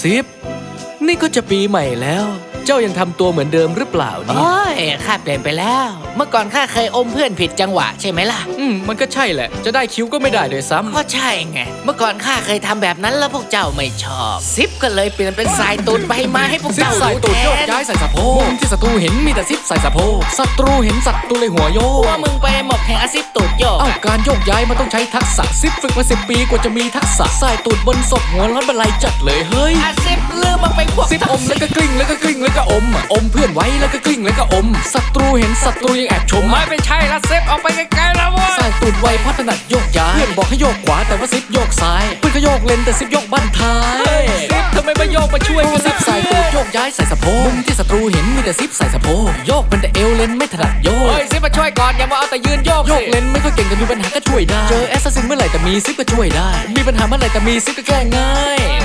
ซิป นี่ก็จะปีใหม่แล้ว เจ้ายังทำตัวเหมือนเดิมหรือเปล่าเนี่ย โอ้ยข้าเปลี่ยนไปแล้ว เมื่อก่อนข้าเคยอมเพื่อนผิดจังหวะใช่ไหมล่ะ อืม มันก็ใช่แหละ จะได้คิ้วก็ไม่ได้เลยซ้ำก็ใช่ไง เมื่อก่อนข้าเคยทำแบบนั้นแล้วพวกเจ้าไม่ชอบ ซิปก็เลยเปลี่ยนเป็นสายตูดใบไม้ให้พวกซิปเจ้าใส่รู้ตูดแทโยกนย้ายใส่สะโพกมุมที่ศัตรูเห็นมีแต่ซิปใส่สะโพกศัตรูเห็นศัตรูเลยหัวโยกว่ามึงไปหมกแห่งอาซิปตูดโยกเอ้าการโยกย้ายมันต้องใช้ทักษะซิปฝึกมาสิบปีกว่าจะมีทักษะใส่ตูดบนศพหัวร้อนบันไลจัดเลยเฮ้ย อาซิปลืมมันไปพวก ซิปอมแล้วก็กลิ้งแล้วก็กลิ้งแล้วก็อมอะอมเพื่อนไว้แล้วก็กลิ้งแล้วก็อมศัตรูเห็นศัตรูยังแอบชมไม่ไม่ใช่ละซิปออกไปไกลๆแล้วเว้ยใส่ตูดไวพัฒนัดโยกย้ายเพื่อนบอกให้โยกขวาแต่ว่าซิปโยกซ้ายเพื่อนก็โยกเลนแต่ซิปโยกบั้นท้ายซิปทำไมไม่โยกมาช่วยเพราะกัว่านซิปใส่ตูดโยกย้ายใส่สะโพกมุมที่ศัตรูเห็นมีแต่ซิปใส่สะโพกโยกเป็นแต่เอวเลนไม่ถนัดโยกเฮ้ยซิปมาช่วยก่อนอย่ามาเอาแต่ยืนโยกโยสิกเลนไม่ค่อยเก่งแต่มีปัญหาก็ช่วยได้เจอแอสซัสซินเมื่อไหร่แต่มีซิปก็ช่วยได้ มีปัญหาเมื่อไหร่แต่มีซิปก็แก้ง่าย